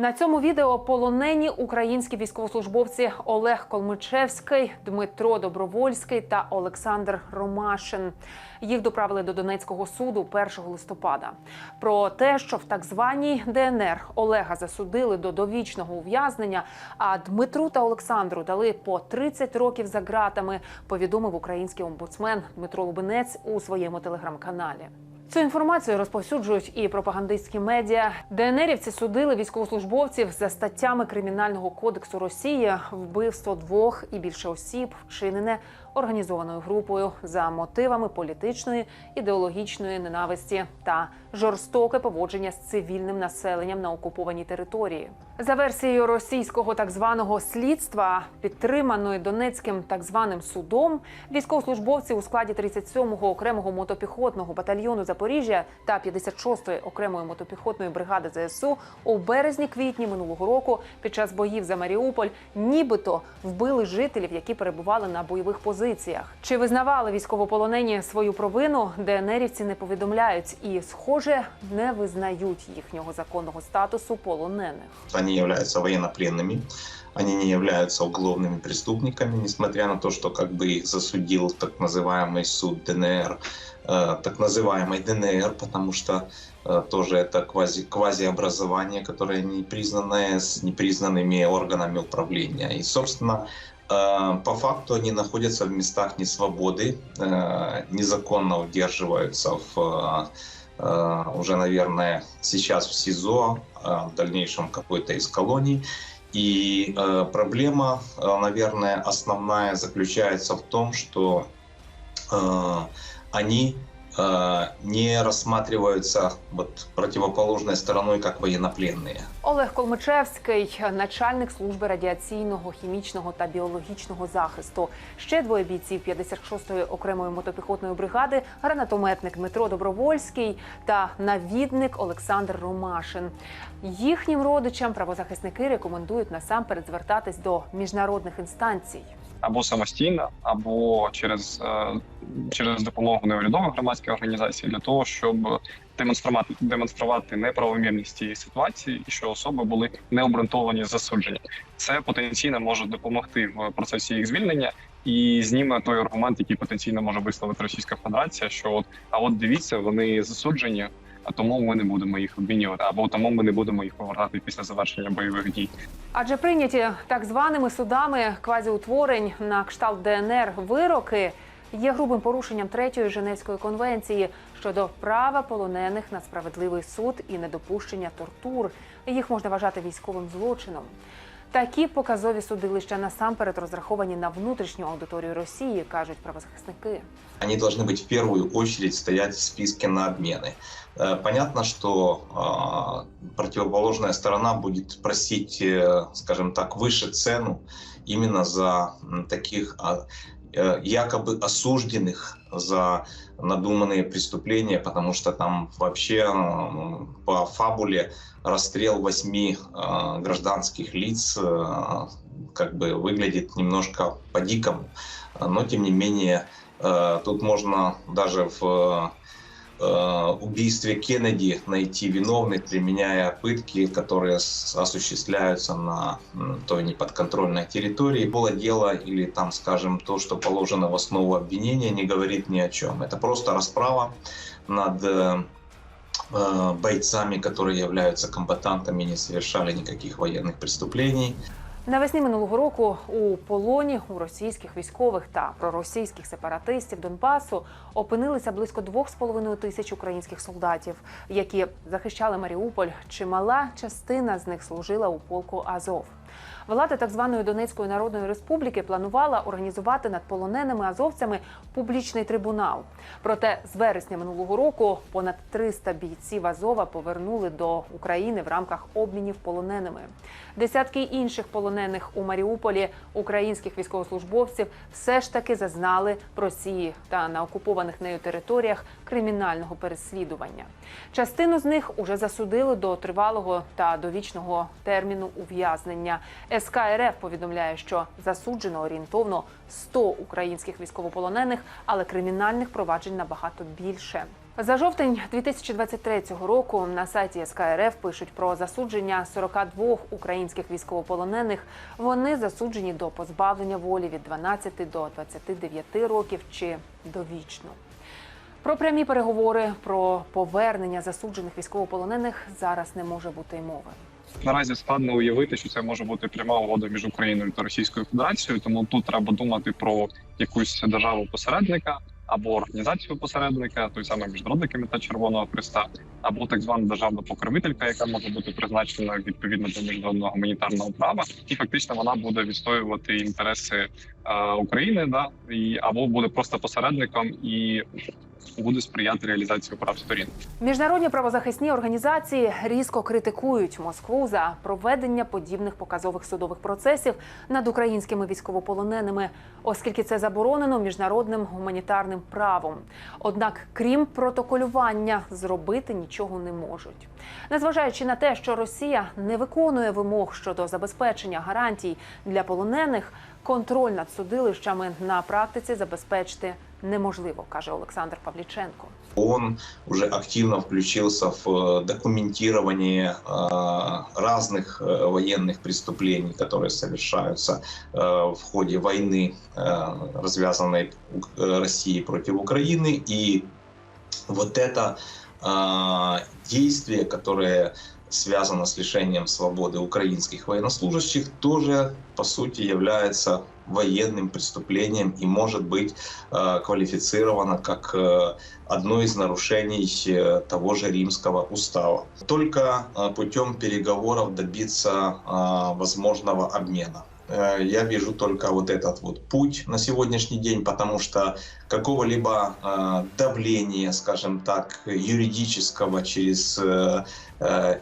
На цьому відео полонені українські військовослужбовці Олег Колмичевський, Дмитро Добровольський та Олександр Ромашин. Їх доправили до Донецького суду 1 листопада. Про те, що в так званій ДНР Олега засудили до довічного ув'язнення, а Дмитру та Олександру дали по 30 років за ґратами, повідомив український омбудсмен Дмитро Лубинець у своєму телеграм-каналі. Цю інформацію розповсюджують і пропагандистські медіа. ДНРівці судили військовослужбовців за статтями кримінального кодексу Росії вбивство двох і більше осіб, вчинене організованою групою за мотивами політичної ідеологічної ненависті та жорстоке поводження з цивільним населенням на окупованій території. За версією російського так званого слідства, підтриманої Донецьким так званим судом, військовослужбовці у складі 37-го окремого мотопіхотного батальйону Запоріжжя та 56-ї окремої мотопіхотної бригади ЗСУ у березні-квітні минулого року під час боїв за Маріуполь нібито вбили жителів, які перебували на бойових позиціях Чи визнавали військовополонені свою провину? ДНРівці не повідомляють і, схоже, не визнають їхнього законного статусу полонених. Они являются военнопленными, они не являются уголовными преступниками, несмотря на то, что как бы их засудил так называемый суд ДНР, э, так называемый ДНР, потому что э, тоже это квази, квазиобразование, которое не признанное с непризнанными органами управления. И, собственно, э, по факту они находятся в местах несвободы, э, незаконно удерживаются в э, э, уже, наверное, сейчас в СИЗО, э, в дальнейшем какой-то из колоний. И э, проблема, э, наверное, основная заключается в том, что э, они э, не рассматриваются вот, противоположной стороной как военнопленные. Олег Колмичевський, начальник служби радіаційного, хімічного та біологічного захисту. Ще двоє бійців 56-ї окремої мотопіхотної бригади, гранатометник Дмитро Добровольський та навідник Олександр Ромашин. Їхнім родичам правозахисники рекомендують насамперед звертатись до міжнародних інстанцій. Або самостійно, або через, е, через допомогу неурядових громадських організацій для того, щоб демонструвати демонструвати неправомірність цієї ситуації, і що особи були необґрунтовані засудження. Це потенційно може допомогти в процесі їх звільнення. І зніме той аргумент, який потенційно може висловити Російська Федерація, що от а от дивіться, вони засуджені, а тому ми не будемо їх обмінювати, або тому ми не будемо їх повертати після завершення бойових дій. Адже прийняті так званими судами квазіутворень на кшталт ДНР вироки є грубим порушенням третьої Женевської конвенції щодо права полонених на справедливий суд і недопущення тортур. Їх можна вважати військовим злочином. Такі показові судилища насамперед розраховані на внутрішню аудиторію Росії, кажуть правозахисники. Они должны быть в первую очередь стоять в списке на обмены. Э, Понятно, что э, противоположная сторона будет просить, э, скажем так, выше цену именно за м, таких а, э, якобы осужденных за надуманные преступления, потому что там вообще м, по фабуле расстрел восьми э, гражданских лиц э, как бы выглядит немножко по-дикому, но тем не менее Э, Тут можно даже в э, убийстве Кеннеди найти виновных, применяя пытки, которые осуществляются на той неподконтрольной территории. Было дело или там, скажем, то, что положено в основу обвинения, не говорит ни о чем. Это просто расправа над э, э, бойцами, которые являются комбатантами, не совершали никаких военных преступлений. Навесні минулого року у полоні у російських військових та проросійських сепаратистів Донбасу опинилися близько 2,5 тисяч українських солдатів, які захищали Маріуполь. Чимала частина з них служила у полку Азов. Влада так званої Донецької Народної Республіки планувала організувати над полоненими азовцями публічний трибунал. Проте з вересня минулого року понад 300 бійців Азова повернули до України в рамках обмінів полоненими. Десятки інших полонених у Маріуполі українських військовослужбовців все ж таки зазнали в Росії та на окупованих нею територіях кримінального переслідування. Частину з них уже засудили до тривалого та довічного терміну ув'язнення. СК РФ повідомляє, що засуджено орієнтовно 100 українських військовополонених, але кримінальних проваджень набагато більше. За жовтень 2023 року на сайті СК РФ пишуть про засудження 42 українських військовополонених. Вони засуджені до позбавлення волі від 12 до 29 років чи довічно. Про прямі переговори про повернення засуджених військовополонених зараз не може бути й мови. Наразі складно уявити, що це може бути пряма угода між Україною та Російською Федерацією, тому тут треба думати про якусь державу посередника або організацію посередника, той самий міжнародний комітет Червоного Христа, або так звана державна покровителька, яка може бути призначена відповідно до міжнародного гуманітарного права, і фактично вона буде відстоювати інтереси е, України, да і або буде просто посередником і буде сприяти реалізації прав сторін. Міжнародні правозахисні організації різко критикують Москву за проведення подібних показових судових процесів над українськими військовополоненими, оскільки це заборонено міжнародним гуманітарним правом. Однак, крім протоколювання, зробити нічого не можуть. Незважаючи на те, що Росія не виконує вимог щодо забезпечення гарантій для полонених, контроль над судилищами на практиці забезпечити неможливо, каже Олександр Павліченко. Он уже активно включился в э, документирование э, разных э, военных преступлений, которые совершаются э, в ходе войны, э, развязанной Ук- э, Россией против Украины. И вот это э, действие, которое связано с лишением свободы украинских военнослужащих, тоже, по сути, является военным преступлением и может быть э, квалифицировано как э, одно из нарушений э, того же римского устава. Только э, путем переговоров добиться э, возможного обмена. Э, Я вижу только вот этот вот путь на сегодняшний день, потому что какого-либо э, давления, скажем так, юридического через э,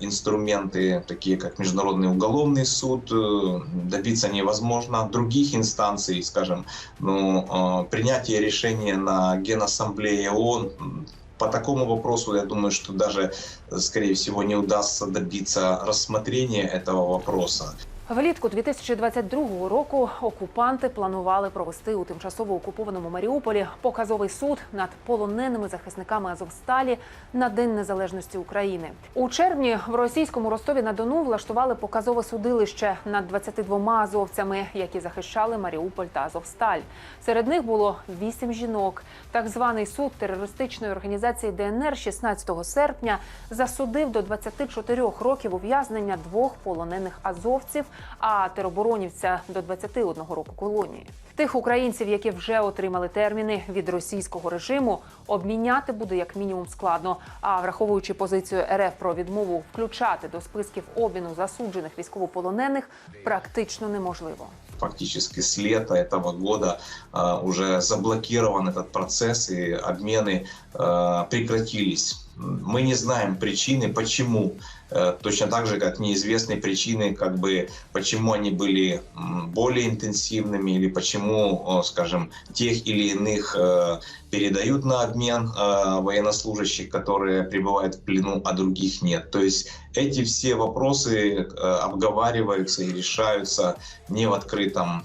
инструменты, такие как Международный уголовный суд, добиться невозможно. Других инстанций, скажем, ну, принятие решения на Генассамблее ООН по такому вопросу, я думаю, что даже, скорее всего, не удастся добиться рассмотрения этого вопроса. Влітку 2022 року окупанти планували провести у тимчасово окупованому Маріуполі показовий суд над полоненими захисниками Азовсталі на День Незалежності України. У червні в російському Ростові на Дону влаштували показове судилище над 22 азовцями, які захищали Маріуполь та Азовсталь. Серед них було вісім жінок. Так званий суд терористичної організації ДНР 16 серпня засудив до 24 років ув'язнення двох полонених азовців, а тероборонівця до 21 року колонії. Тих українців, які вже отримали терміни від російського режиму, обміняти буде як мінімум складно. А враховуючи позицію РФ про відмову включати до списків обміну засуджених військовополонених, практично неможливо. фактически с лета этого года э, уже заблокирован этот процесс и обмены э, прекратились. Мы не знаем причины, почему. Э, точно так же, как неизвестны причины, как бы, почему они были более интенсивными или почему, скажем, тех или иных э, передают на обмен э, военнослужащих, которые пребывают в плену, а других нет. То есть эти все вопросы обговариваются и решаются не в открытом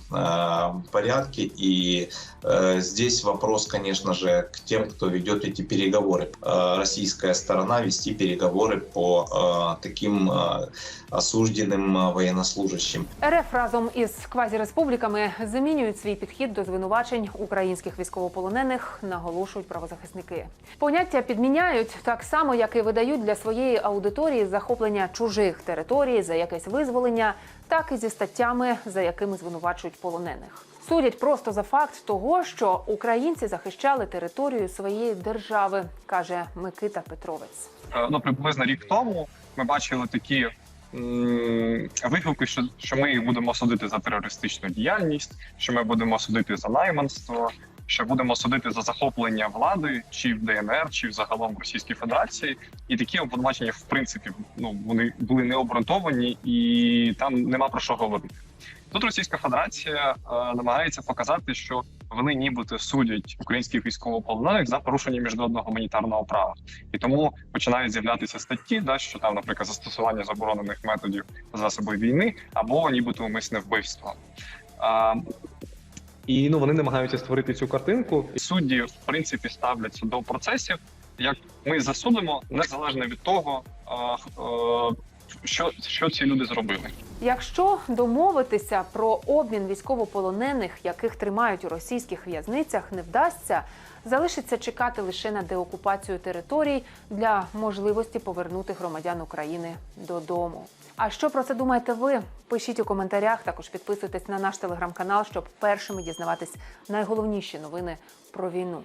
порядке. И здесь вопрос, конечно же, к тем, кто ведет эти переговоры. Российская сторона вести переговоры по таким э, осужденным э, военнослужащим. РФ разом із квазіреспубліками замінюють свій підхід до звинувачень українських військовополонених, наголошують правозахисники. Поняття підміняють так само, як і видають для своєї аудиторії захоплення чужих територій за якесь визволення, так і зі статтями, за якими звинувачують полонених. Судять просто за факт того, що українці захищали територію своєї держави, каже Микита Петровець. Е, ну приблизно рік тому ми бачили такі вигуки, що, що ми їх будемо судити за терористичну діяльність, що ми будемо судити за найманство, що будемо судити за захоплення влади чи в ДНР, чи взагалом в Російській Федерації. І такі обвинувачення, в принципі, ну вони були необґрунтовані, і там нема про що говорити. Тут Російська Федерація е, намагається показати, що вони нібито судять українських військовополонених за порушення міжнародного гуманітарного права, і тому починають з'являтися статті, да що там, наприклад, застосування заборонених методів засоби війни або нібито умисне вбивство. А, і ну вони намагаються створити цю картинку. Судді в принципі ставляться до процесів як ми засудимо незалежно від того, е, що, що ці люди зробили. Якщо домовитися про обмін військовополонених, яких тримають у російських в'язницях, не вдасться, залишиться чекати лише на деокупацію територій для можливості повернути громадян України додому. А що про це думаєте ви? Пишіть у коментарях. Також підписуйтесь на наш телеграм-канал, щоб першими дізнаватись найголовніші новини про війну.